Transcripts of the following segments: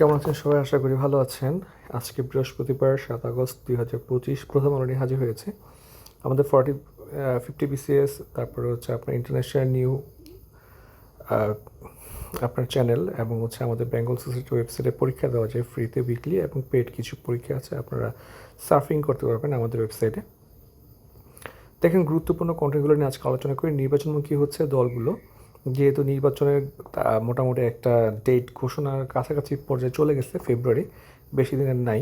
কেমন আছেন সবাই? আশা করি ভালো আছেন। আজকে বৃহস্পতিবার, সাত আগস্ট দুই হাজার পঁচিশ। প্রথম আলো হাজির হয়েছে। আমাদের ফর্টি ফিফটি বিসিএস তারপরে হচ্ছে আপনার ইন্টারন্যাশনাল নিউ আপনার চ্যানেল এবং হচ্ছে আমাদের বেঙ্গল সোসাইটি ওয়েবসাইটে পরীক্ষা দেওয়া যায় ফ্রিতে, উইকলি এবং পেড কিছু পরীক্ষা আছে। আপনারা সার্ফিং করতে পারবেন আমাদের ওয়েবসাইটে। দেখেন, গুরুত্বপূর্ণ কন্টেন্টগুলো নিয়ে আজকে আলোচনা করি। নির্বাচনমুখী হচ্ছে দলগুলো। যেহেতু নির্বাচনের মোটামুটি একটা ডেট ঘোষণার কাছাকাছি পর্যায়ে চলে গেছে ফেব্রুয়ারি বেশি দিনের নাই।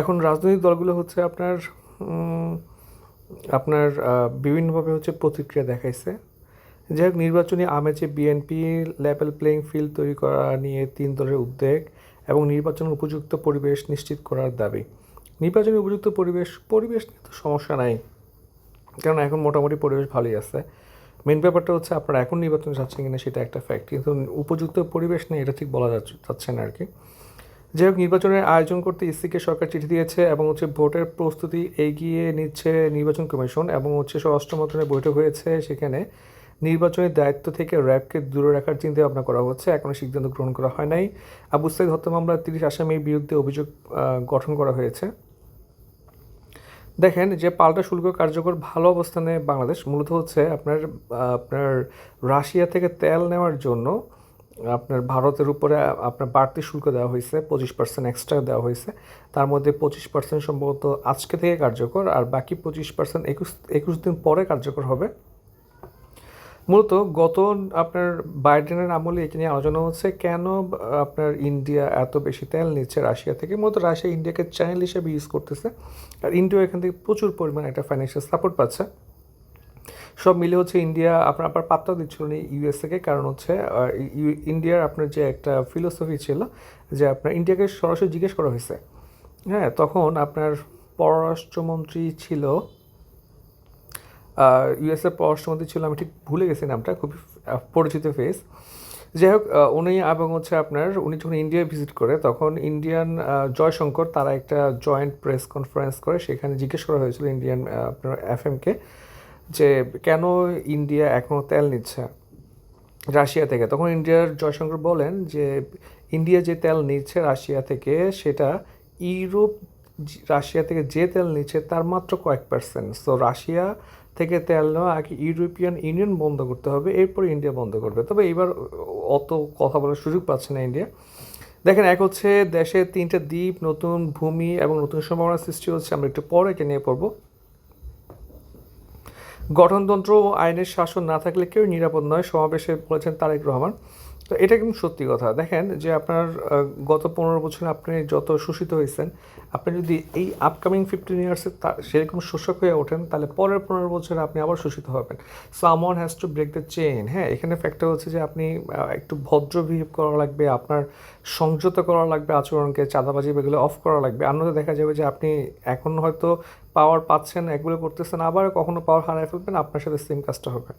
এখন রাজনৈতিক দলগুলো হচ্ছে আপনার আপনার বিভিন্নভাবে হচ্ছে প্রতিক্রিয়া দেখাইছে। যাই হোক, নির্বাচনী আমেজে বিএনপি লেভেল প্লেইং ফিল্ড তৈরি করা নিয়ে তিন দলের উদ্বেগ এবং নির্বাচনের উপযুক্ত পরিবেশ নিশ্চিত করার দাবি। নির্বাচনের উপযুক্ত পরিবেশ পরিবেশ নিয়ে তো সমস্যা নাই। কারণ এখন মোটামুটি পরিবেশ ভালোই আছে। মেন ব্যাপারটা হচ্ছে আপনারা এখন নির্বাচন যাচ্ছেন কিনা সেটা একটা ফ্যাক্ট কিন্তু উপযুক্ত পরিবেশ নেই, এটা ঠিক বলা যাচ্ছে যাচ্ছে না আর কি যাই হোক নির্বাচনের আয়োজন করতে ইসিকে সরকার চিঠি দিয়েছে এবং হচ্ছে ভোটের প্রস্তুতি এগিয়ে নিচ্ছে নির্বাচন কমিশন এবং হচ্ছে স্বরাষ্ট্র মন্ত্রণালয়ের বৈঠক হয়েছে সেখানে। নির্বাচনের দায়িত্ব থেকে র্যাবকে দূরে রাখার চিন্তা ভাবনা করা হচ্ছে এখনও সিদ্ধান্ত গ্রহণ করা হয় নাই। আবু সাইদ হত্যা মামলার তিরিশ আসামির বিরুদ্ধে অভিযোগ গঠন করা হয়েছে। দেখেন যে পাল্টা শুল্ক কার্যকর ভালো অবস্থানে বাংলাদেশ মূলত হচ্ছে আপনার আপনার রাশিয়া থেকে তেল নেওয়ার জন্য আপনার ভারতের উপরে আপনার বাড়তি শুল্ক দেওয়া হয়েছে, পঁচিশ পার্সেন্ট এক্সট্রা দেওয়া হয়েছে। তার মধ্যে পঁচিশ পার্সেন্ট সম্ভবত আজকে থেকে কার্যকর, আর বাকি পঁচিশ পার্সেন্ট একুশ একুশ দিন পরে কার্যকর হবে। মূলত গত আপনার বাইডেনের আমলে এটি নিয়ে আলোচনা হচ্ছে, কেন আপনার ইন্ডিয়া এত বেশি তেল নিচ্ছে রাশিয়া থেকে? মূলত রাশিয়া ইন্ডিয়াকে চ্যানেল হিসেবে ইউজ করতেছে, আর ইন্ডিয়া এখান থেকে প্রচুর পরিমাণে একটা ফাইন্যান্সিয়াল সাপোর্ট পাচ্ছে। সব মিলে হচ্ছে ইন্ডিয়া আপনার আপনার পাত্তা দিচ্ছিল না ইউএস থেকে, কারণ হচ্ছে ইন্ডিয়ার আপনার যে একটা ফিলোসফি ছিল যে আপনার ইন্ডিয়াকে সরাসরি জিজ্ঞেস করা হয়েছে। হ্যাঁ তখন আপনার পররাষ্ট্রমন্ত্রী ছিল ইউএসএ পররাষ্ট্রমন্ত্রী ছিল, আমি ঠিক ভুলে গেছি নামটা, খুবই পরিচিত ফেস যাই হোক উনি এবং হচ্ছে আপনার, উনি যখন ইন্ডিয়া ভিজিট করে, তখন ইন্ডিয়ান জয়শঙ্কর তারা একটা জয়েন্ট প্রেস কনফারেন্স করে, সেখানে জিজ্ঞেস করা হয়েছিল ইন্ডিয়ান আপনার এফ এফএমকে যে কেন ইন্ডিয়া এখনও তেল নিচ্ছে রাশিয়া থেকে? তখন ইন্ডিয়ার জয়শঙ্কর বলেন যে ইন্ডিয়া যে তেল নিচ্ছে রাশিয়া থেকে, সেটা ইউরোপ রাশিয়া থেকে যে তেল নিচ্ছে, তার মাত্র কয়েক পার্সেন্ট সো রাশিয়া থেকে তেল নেওয়া আগে ইউরোপিয়ান ইউনিয়ন বন্ধ করতে হবে, এরপর ইন্ডিয়া বন্ধ করবে। তবে এবার অত কথা বলার সুযোগ পাচ্ছে না ইন্ডিয়া দেখেন, এক হচ্ছে দেশে তিনটে দ্বীপ, নতুন ভূমি এবং নতুন সম্ভাবনা সৃষ্টি হচ্ছে। আমরা একটু পরে একে নিয়ে পড়ব। গঠনতন্ত্র ও আইনের শাসন না থাকলে কেউ নিরাপদ নয়, সমাবেশে বলেছেন তারেক রহমান। তো এটা কিন্তু সত্যি কথা। দেখেন যে আপনার গত পনেরো বছরে আপনি যত শোষিত হয়েছেন, আপনি যদি এই আপকামিং ফিফটিন ইয়ার্সে সেরকম শোষক হয়ে ওঠেন, তাহলে পরের পনেরো বছরে আপনি আবার শোষিত হবেন। Someone has to break the chain হ্যাঁ? এখানে ফ্যাক্টর হচ্ছে যে আপনি একটু ভদ্র বিহেভ করা লাগবে, আপনার সংযত করা লাগবে, আচরণকে চাঁদাবাজি এগুলো অফ করা লাগবে। অন্যথা দেখা যাবে যে আপনি এখন হয়তো পাওয়ার পাচ্ছেন, এগুলো করতেছেন, আবার কখনো পাওয়ার হারায় ফেলবেন, আপনার সাথে সেম কাজটা হবে।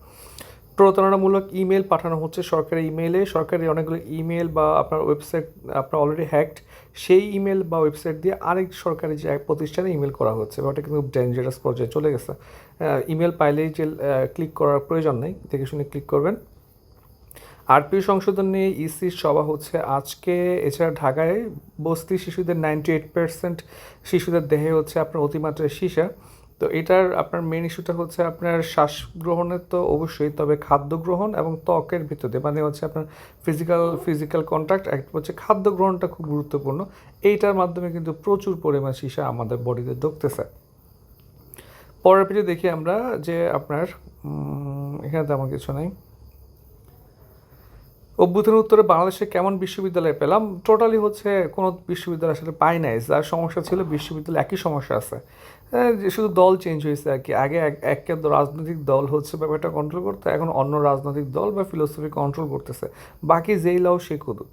প্রতারণামূলক ইমেল পাঠানো হচ্ছে সরকারি ইমেলে। সরকারি অনেকগুলো ইমেল বা আপনার ওয়েবসাইট আপনার অলরেডি হ্যাকড সেই ইমেল বা ওয়েবসাইট দিয়ে আরেক সরকারি যে এক প্রতিষ্ঠানে ইমেল করা হচ্ছে। ওটা কিন্তু ডেঞ্জারাস পর্যায়ে চলে গেছে। ইমেল পাইলেই যে ক্লিক করার প্রয়োজন নেই। দেখে শুনে ক্লিক করবেন। আরপি সংশোধন নিয়ে ইসির সভা হচ্ছে আজকে। এছাড়া ঢাকায় বস্তি শিশুদের নাইনটি এইট পার্সেন্ট শিশুদের দেহে হচ্ছে আপনার অতিমাত্রায় সীসা। তো এটার আপনার মেন ইস্যুটা হচ্ছে আপনার শ্বাস গ্রহণের তো অবশ্যই, তবে খাদ্য গ্রহণ এবং ত্বকের ভিতরে মানে হচ্ছে আপনার ফিজিক্যাল ফিজিক্যাল কন্ট্যাক্ট একটা হচ্ছে খাদ্য গ্রহণটা খুব গুরুত্বপূর্ণ। এইটার মাধ্যমে কিন্তু প্রচুর পরিমাণ সীসা আমাদের বডিতে ঢুকতেছে। পরের পেজে দেখি আমরা যে আপনার এখানে তেমন কিছু নেই। অভ্যুত্থান উত্তরে বাংলাদেশে কেমন বিশ্ববিদ্যালয় পেলাম? টোটালি হচ্ছে কোনো বিশ্ববিদ্যালয় আসলে পাই নাই। যার সমস্যা ছিল বিশ্ববিদ্যালয় একই সমস্যা আছে। শুধু দল চেঞ্জ হয়েছে আর কি। আগে এক একটা রাজনৈতিক দল হচ্ছে ব্যাপারটা কন্ট্রোল করতে, এখন অন্য রাজনৈতিক দল বা ফিলোসফি কন্ট্রোল করতেছে। বাকি যেই লাও সে কুদু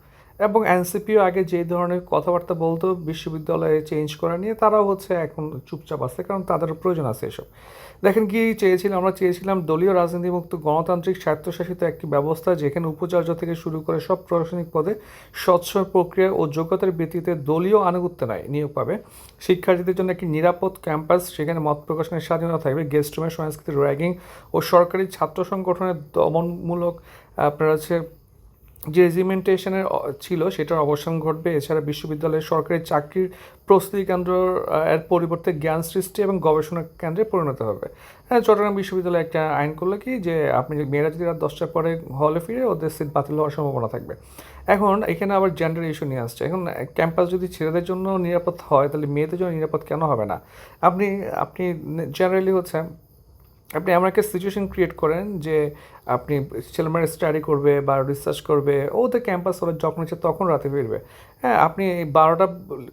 এবং এনসিপিও আগে যেই ধরনের কথাবার্তা বলতো বিশ্ববিদ্যালয়ে চেঞ্জ করা নিয়ে, তারাও হচ্ছে এখন চুপচাপ আছে, কারণ তাদের প্রয়োজন আছে এসব। দেখেন কি চেয়েছিলাম, আমরা চেয়েছিলাম দলীয় রাজনীতিমুক্ত গণতান্ত্রিক স্বায়ত্তশাসিত একটি ব্যবস্থা যেখানে উপাচার্য থেকে শুরু করে সব প্রশাসনিক পদে স্বচ্ছ প্রক্রিয়া ও যোগ্যতার ভিত্তিতে দলীয় আনুগত্য নয় নিয়োগ পাবে। শিক্ষার্থীদের জন্য একটি নিরাপদ ক্যাম্পাস সেখানে মত প্রকাশনের স্বাধীনতা থাকবে, গেস্ট রুমের সংস্কৃতির র্যাগিং ও সরকারি ছাত্র সংগঠনের দমনমূলক, আপনার হচ্ছে যে রেজিমেন্টেশনের ছিল সেটার অবসান ঘটবে। এছাড়া বিশ্ববিদ্যালয়ের সরকারি চাকরির প্রস্তুতি কেন্দ্র এর পরিবর্তে জ্ঞান সৃষ্টি এবং গবেষণা কেন্দ্রে পরিণত হবে। হ্যাঁ চট্টগ্রাম বিশ্ববিদ্যালয়ে একটা আইন করল কি, যে আপনি মেয়েরা যদি রাত দশটার পরে হলে ফিরে, ওদের সিট বাতিল হওয়ার সম্ভাবনা থাকবে। এখন এখানে আবার জেন্ডার ইস্যু নিয়ে আসছে। এখন ক্যাম্পাস যদি ছেলেদের জন্য নিরাপদ হয়, তাহলে মেয়েদের জন্য নিরাপদ কেন হবে না? আপনি আপনি জেনারেলি হচ্ছে আপনি এমন একটা সিচুয়েশন ক্রিয়েট করেন যে আপনি ছেলেমেয়েরা স্টাডি করবে বা রিসার্চ করবে ও তো ক্যাম্পাস হলে যখন হচ্ছে তখন রাতে ফিরবে। হ্যাঁ আপনি বারোটা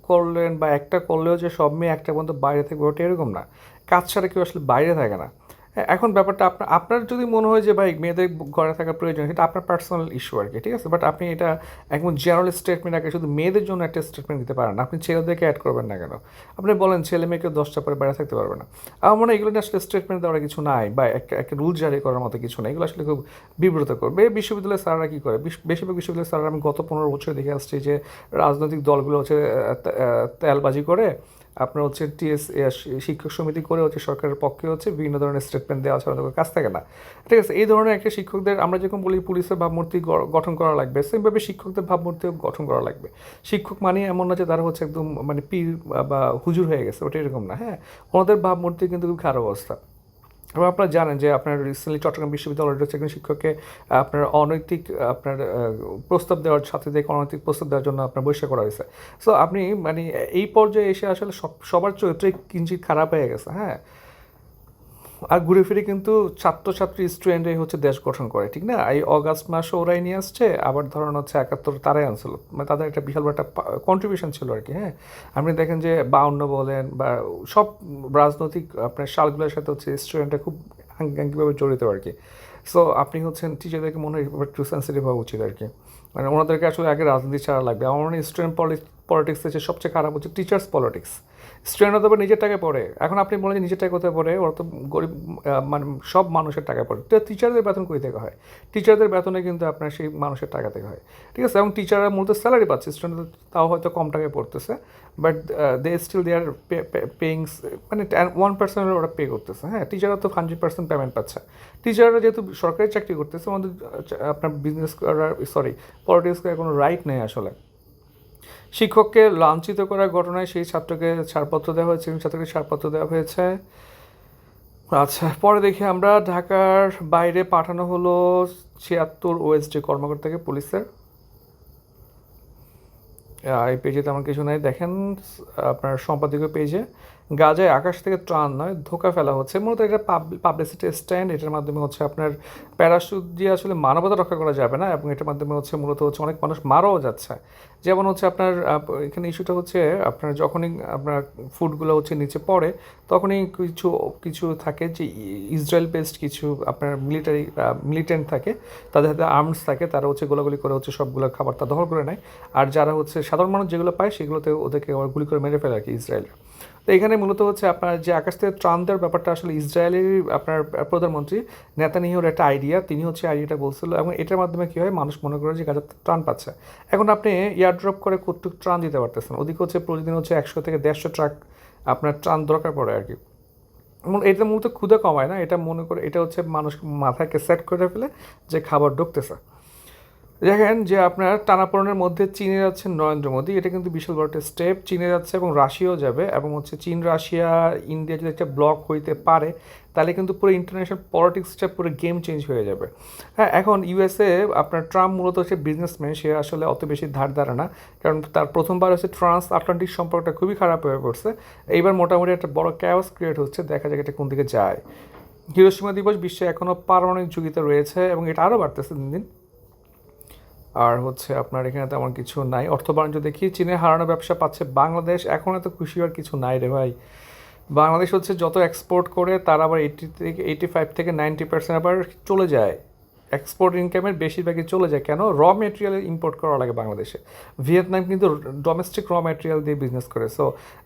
করলেন বা একটা করলেও যে সব মেয়ে একটা পর্যন্ত বাইরে থাকবে ওটা এরকম না। কাজ ছাড়া কেউ আসলে বাইরে থাকে না। এখন ব্যাপারটা আপনার আপনার যদি মনে হয় যে, ভাই, মেয়েদের ঘরে থাকা প্রয়োজন সেটা আপনার পার্সোনাল ইস্যু আর কি ঠিক আছে? বাট আপনি এটা একদম জেনারেল স্টেটমেন্ট আগে শুধু মেয়েদের জন্য একটা স্টেটমেন্ট দিতে পারেন। আপনি ছেলেদেরকে অ্যাড করবেন না কেন? আপনি বলেন, ছেলে মেয়েকে দশটা পরে বাইরে থাকতে পারবে না আমার মনে হয় এগুলো আসলে স্টেটমেন্ট দেওয়ার কিছু নাই বা একটা একটা রুল জারি করার মতো কিছু নাই। এগুলো আসলে খুব বিব্রত করবে। বিশ্ববিদ্যালয়ের স্যাররা কী করে? বিশ- বেশিরভাগ বিশ্ববিদ্যালয়ের স্যাররা আমি গত পনেরো বছর দেখে আসছি যে, রাজনৈতিক দলগুলো হচ্ছে তেলবাজি করে। আপনার হচ্ছে টিএস শিক্ষক সমিতি করে হচ্ছে সরকারের পক্ষে হচ্ছে বিভিন্ন ধরনের স্টেটমেন্ট দেওয়া ছাড়া তাদের কাজ থাকে না। ঠিক আছে, এই ধরনের একটা শিক্ষকদের আমরা যেরকম বলি পুলিশের ভাবমূর্তি গঠন করা লাগবে সেইভাবে শিক্ষকদের ভাবমূর্তিও গঠন করা লাগবে। শিক্ষক মানে এমন না যে তারা হচ্ছে একদম মানে পীর বা- বা হুজুর হয়ে গেছে, ওটা এরকম না হ্যাঁ? ওনাদের ভাবমূর্তি কিন্তু খুব খারাপ অবস্থা। এবং আপনারা জানেন যে আপনার রিসেন্টলি চট্টগ্রাম বিশ্ববিদ্যালয়ের হচ্ছে একজন শিক্ষককে আপনার অনৈতিক আপনার প্রস্তাব দেওয়ার ছাত্রীদেরকে অনৈতিক প্রস্তাব দেওয়ার জন্য আপনার বহিষ্কার করা হয়েছে। সো আপনি মানে এই পর্যায়ে এসে আসলে সব, সবার চরিত্রে কিঞ্চিত খারাপ হয়ে গেছে হ্যাঁ? আর ঘুরে ফিরে কিন্তু ছাত্রছাত্রী স্টুডেন্টরাই হচ্ছে দেশ গঠন করে, ঠিক না? এই অগাস্ট মাসে ওরাই নিয়ে আসছে, আবার ধরেন হচ্ছে একাত্তর তারাই আনছিল। মানে তাদের একটা বিশাল বড় একটা কন্ট্রিবিউশন ছিল আর কি হ্যাঁ? আপনি দেখেন যে বাউন্ন বলেন বা সব রাজনৈতিক আপনার সালগুলোর সাথে হচ্ছে স্টুডেন্টরা খুব আঙ্গিকভাবে জড়িত আর কি। সো আপনি হচ্ছেন টিচারদেরকে মনে হয় একটু সেন্সিটিভ হওয়া উচিত আর কি। মানে ওনাদেরকে আসলে আগে রাজনীতি ছাড়া লাগবে। আমার মনে হয় স্টুডেন্ট পলিটিক্স হচ্ছে সবচেয়ে খারাপ হচ্ছে টিচার্স পলিটিক্স স্টুডেন্টরা তো নিজের টাকায় পড়ে। এখন আপনি বলেন যে নিজের টাকা কোথায় পড়ে, ওরা তো গরিব মানে সব মানুষের টাকা পড়ে। তো টিচারদের বেতন কই থেকে হয়? টিচারদের বেতনে কিন্তু আপনার সেই মানুষের টাকা থেকে হয়। ঠিক আছে? এবং টিচাররা মূলত স্যালারি পাচ্ছে। স্টুডেন্টদের তাও হয়তো কম টাকায় পড়তেছে। But they still they are paying মানে ওয়ান পার্সেন্ট ওরা পে করতেছে। হ্যাঁ টিচাররা তো হান্ড্রেড পার্সেন্ট পেমেন্ট পাচ্ছে। টিচাররা যেহেতু সরকারি চাকরি করতেছে, আমাদের আপনার বিজনেস করার সরি পলিটিক্স করার কোনো রাইট নেই আসলে। শিক্ষককে লাঞ্ছিত করার ঘটনায় সেই ছাত্রকে ছাড়পত্র দেওয়া হয়েছে ছাত্রকে ছাড়পত্র দেওয়া হয়েছে। আচ্ছা পরে দেখি আমরা ঢাকার বাইরে পাঠানো হলো ছিয়াত্তর ওএসডি কর্মকর্তাকে, পুলিশের। এই পেজে তেমন কিছু নাই। দেখেন আপনার সম্পাদকীয় পেজে গাজায় আকাশ থেকে ত্রাণ নয়, ধোকা ফেলা হচ্ছে। মূলত এটা পাবলিসিটি স্ট্যান্ড এটার মাধ্যমে হচ্ছে আপনার প্যারাশুট দিয়ে আসলে মানবতা রক্ষা করা যাবে না এবং এটার মাধ্যমে হচ্ছে মূলত হচ্ছে অনেক মানুষ মারাও যাচ্ছে। যেমন হচ্ছে আপনার এখানে ইস্যুটা হচ্ছে আপনার যখনই আপনার ফুডগুলো হচ্ছে নিচে পড়ে, তখনই কিছু কিছু থাকে যে ইসরায়েল বেসড কিছু আপনার মিলিটারি মিলিটেন্ট থাকে, তাদের হাতে আর্মস থাকে, তারা হচ্ছে গোলাগুলি করে হচ্ছে সবগুলো খাবার তা দখল করে নেয়। আর যারা হচ্ছে সাধারণ মানুষ যেগুলো পায়, সেগুলোতে ওদেরকে গুলি করে মেরে ফেলে আর কি ইসরায়েল তো এখানে মূলত হচ্ছে আপনার যে আকাশ থেকে ত্রাণ দেওয়ার ব্যাপারটা আসলে ইসরায়েলের আপনার প্রধানমন্ত্রী নেতানিয়াহুর একটা আইডিয়া তিনি হচ্ছে আইডিয়াটা বলছিল এবং এটার মাধ্যমে কী হয়, মানুষ মনে করে যে গাজা ত্রাণ পাচ্ছে। এখন আপনি এয়ার ড্রপ করে কতটুক ত্রাণ দিতে পারতেছেন? ওদিকে হচ্ছে প্রতিদিন হচ্ছে একশো থেকে দেড়শো ট্রাক আপনার ত্রাণ দরকার পড়ে আর কি। এটা মূলত ক্ষুদা কমায় না, এটা মনে করে, এটা হচ্ছে মানুষ মাথাকে সেট করে ফেলে যে খাবার ঢুকতেছে। দেখেন যে আপনার টানাপোড়েনের মধ্যে চীনে যাচ্ছে নরেন্দ্র মোদী। এটা কিন্তু বিশাল বড় একটা স্টেপ চীনে যাচ্ছে এবং রাশিয়াও যাবে এবং হচ্ছে চীন, রাশিয়া, ইন্ডিয়া যদি একটা ব্লক হইতে পারে, তাহলে কিন্তু পুরো ইন্টারন্যাশনাল পলিটিক্সটা পুরো গেম চেঞ্জ হয়ে যাবে। হ্যাঁ এখন ইউএসএ আপনার ট্রাম্প মূলত হচ্ছে বিজনেসম্যান সে আসলে অত বেশি ধার ধারে না। কারণ তার প্রথমবার হচ্ছে ট্রান্স আটলান্টিক সম্পর্কটা খুবই খারাপ হয়ে পড়ছে। এইবার মোটামুটি একটা বড় ক্যাওস ক্রিয়েট হচ্ছে, দেখা যাক এটা কোন দিকে যায়। হিরোসীমা দিবস বিশ্বে এখনও পারমাণবিক যুগিতে রয়েছে এবং এটা আরও বাড়তেছে দিন দিন। আর হচ্ছে আপনার এখানে তেমন কিছু নাই। অর্থ বাণিজ্য দেখি, চীনে হারানো ব্যবসা পাচ্ছে বাংলাদেশ। এখন এত খুশি হওয়ার কিছু নাই রে ভাই। বাংলাদেশ হচ্ছে যত এক্সপোর্ট করে, তার আবার এইটি থেকে এইটি ফাইভ থেকে নাইনটি পার্সেন্ট আবার চলে যায়। এক্সপোর্ট ইনকামের বেশিরভাগই চলে যায়। কেন? র মেটেরিয়াল ইম্পোর্ট করা লাগে বাংলাদেশে। ভিয়েতনাম কিন্তু ডোমেস্টিক র মেটেরিয়াল দিয়ে বিজনেস করে। সো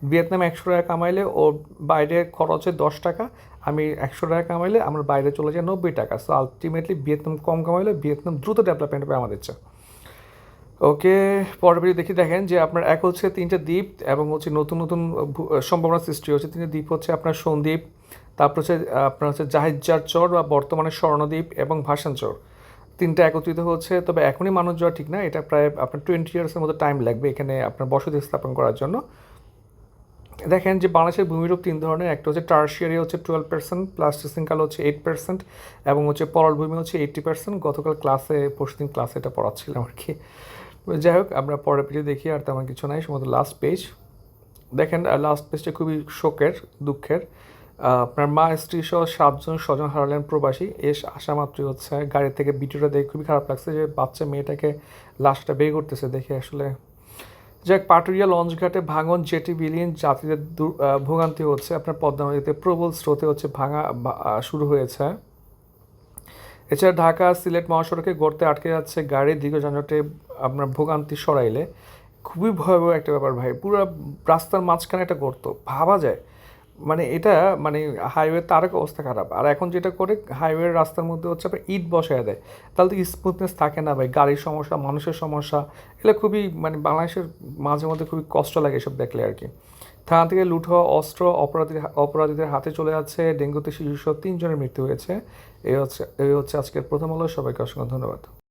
ভিয়েতনাম একশো টাকা কামাইলে ও বাইরে খরচে দশ টাকা, আমি একশো টাকা কামাইলে আমার বাইরে চলে যায় নব্বই টাকা। সো আলটিমেটলি ভিয়েতনাম কম কামাইলে ভিয়েতনাম দ্রুত ডেভেলপমেন্ট হবে আমাদের চেয়ে ওকে পরবর্তী দেখি, দেখেন যে আপনার এক হচ্ছে তিনটা দ্বীপ এবং হচ্ছে নতুন নতুন সম্ভাবনা সৃষ্টি হচ্ছে তিনটা দ্বীপ হচ্ছে আপনার সন্দ্বীপ, তারপর হচ্ছে আপনার হচ্ছে জাহিজার চর বা বর্তমানে স্বর্ণদ্বীপ এবং ভাসান চর। তিনটা একত্রিত হচ্ছে, তবে এখনই মানুষ যাওয়া ঠিক না। এটা প্রায় আপনার টোয়েন্টি ইয়ার্সের মতো টাইম লাগবে এখানে আপনার বসতি স্থাপন করার জন্য। দেখেন যে বাংলাদেশের ভূমিরূপ তিন ধরনের। একটা হচ্ছে টার্সিয়ারি হচ্ছে টুয়েলভ পার্সেন্ট প্লাস টিসিংকাল হচ্ছে এইট পার্সেন্ট এবং হচ্ছে পরল ভূমি হচ্ছে এইট্টি পার্সেন্ট গতকাল ক্লাসে পরশুদিন ক্লাসে এটা পড়াচ্ছিলাম আর কি। যাই হোক, আমরা পরের পেজে দেখি, আর তেমন কিছু নাই শুধু লাস্ট পেজ দেখেন লাস্ট পেজটা খুবই শোকের, দুঃখের। আপনার মা, স্ত্রী সহ সাতজন স্বজন হারালেন প্রবাসী। এস আসা মাত্রই হচ্ছে গাড়ি থেকে ভিডিওটা দেখে খুবই খারাপ লাগছে যে বাচ্চা মেয়েটাকে লাশটা বের করতেছে দেখে আসলে। যাক পাটুরিয়া লঞ্চঘাটে ভাঙন, জেটি, বিলীন, যাত্রীদের ভোগান্তি হচ্ছে। আপনার পদ্মা নদীতে প্রবল স্রোতে হচ্ছে ভাঙা শুরু হয়েছে। এছাড়া ঢাকা সিলেট মহাসড়কে গড়তে আটকে যাচ্ছে গাড়ি দীর্ঘ যানজটে আপনার ভোগান্তি সরাইলে। খুবই ভয়াবহ একটা ব্যাপার ভাই, পুরো রাস্তার মাঝখানে একটা গর্ত, ভাবা যায়। মানে এটা মানে হাইওয়ে তার অবস্থা খারাপ। আর এখন যেটা করে হাইওয়ের রাস্তার মধ্যে হচ্ছে আপনার ইট বসায় দেয়। তাহলে তো স্মুথনেস থাকে না ভাই, গাড়ির সমস্যা, মানুষের সমস্যা, এগুলো খুবই মানে বাংলাদেশের মাঝে মধ্যে খুবই কষ্ট লাগে এসব দেখলে আর কি। থানা থেকে লুট হওয়া অস্ত্র অপরাধীর অপরাধীদের হাতে চলে যাচ্ছে। ডেঙ্গুতে শিশুসহ তিনজনের মৃত্যু হয়েছে। এই হচ্ছে এই হচ্ছে আজকের প্রথম আলো। সবাইকে অসংখ্য ধন্যবাদ।